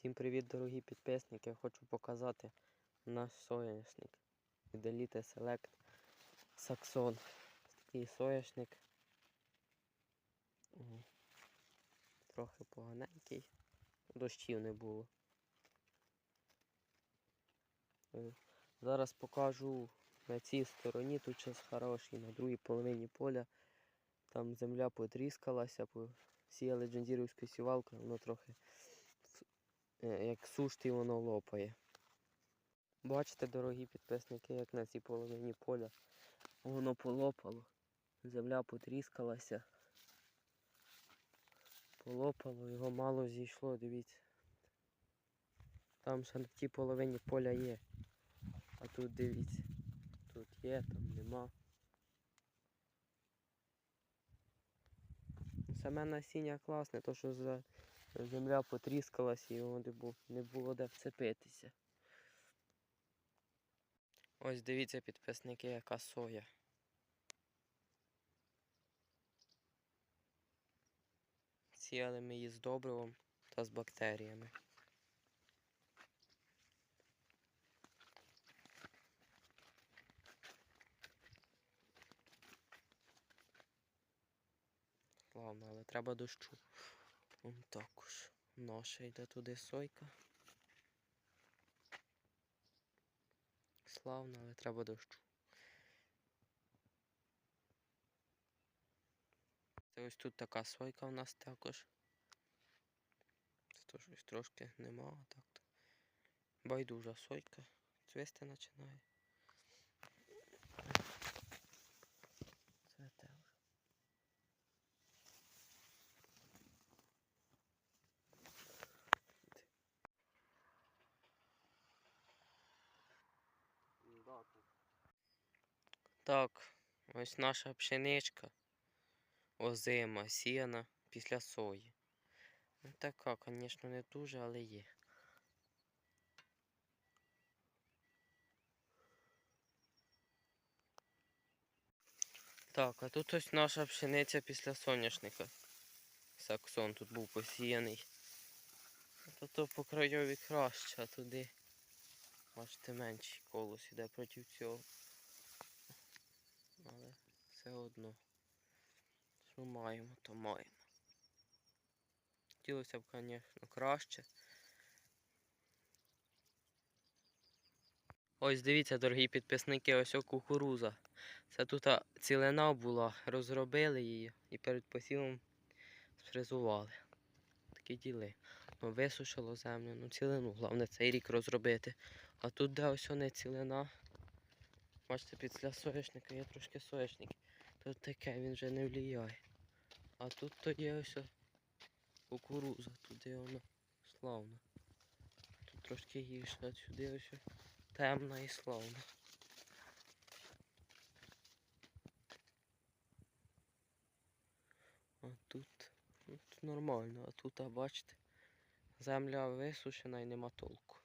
Всім привіт, дорогі підписники! Хочу показати наш соняшник. від Elite Select Saxon. Такий соняшник. Трохи поганенький. Дощів не було. Е, Зараз покажу на цій стороні, тут час хороший, на другій половині поля. Там земля потріскалася, посіяли джандірівську сівалку, воно трохи як сушти воно лопає. Бачите, дорогі підписники, як на цій половині поля воно полопало. Земля потріскалася. Полопало, його мало зійшло, дивіться. Там ще на тій половині поля є. А тут дивіться. Тут є, там нема. Саме насіння класне, то що за земля потріскалась і його не було, де вцепитися. Ось дивіться, підписники, яка соя. Сіяли ми її з добривом та з бактеріями. Славно, але треба дощу. Вон також. Наша йде туди сойка. Славно, але треба дощу. Це ось тут така сойка у нас також. Це то щось трошки нема, так то. Байдужа сойка. Цвісти починає. Цвете вже. Так, ось наша пшеничка озима, сіяна після сої. Ну, така, звісно, не дуже, але є. Так, а тут ось наша пшениця після соняшника. Саксон тут був посіяний. То то по крайові краще, а туди бачите менший колос іде проти цього. Але все одно. Що маємо, то маємо. Хотілося б, звісно, краще. Ось дивіться, дорогі підписники, ось о кукуруза. Це тут а, цілина була, розробили її і перед посівом сфрезували. Такі діли. Ну, висушило землю, ну цілину, головне цей рік розробити. А тут де ось не цілина. Бачите, після соняшника є трошки соняшник. Тут таке він вже не влияє. А тут то є ось кукуруза, туди воно славно. Тут трошки гірше, а сюди ось темна і славна. А тут, ну, тут нормально, а тут, а бачите, земля висушена і нема толку.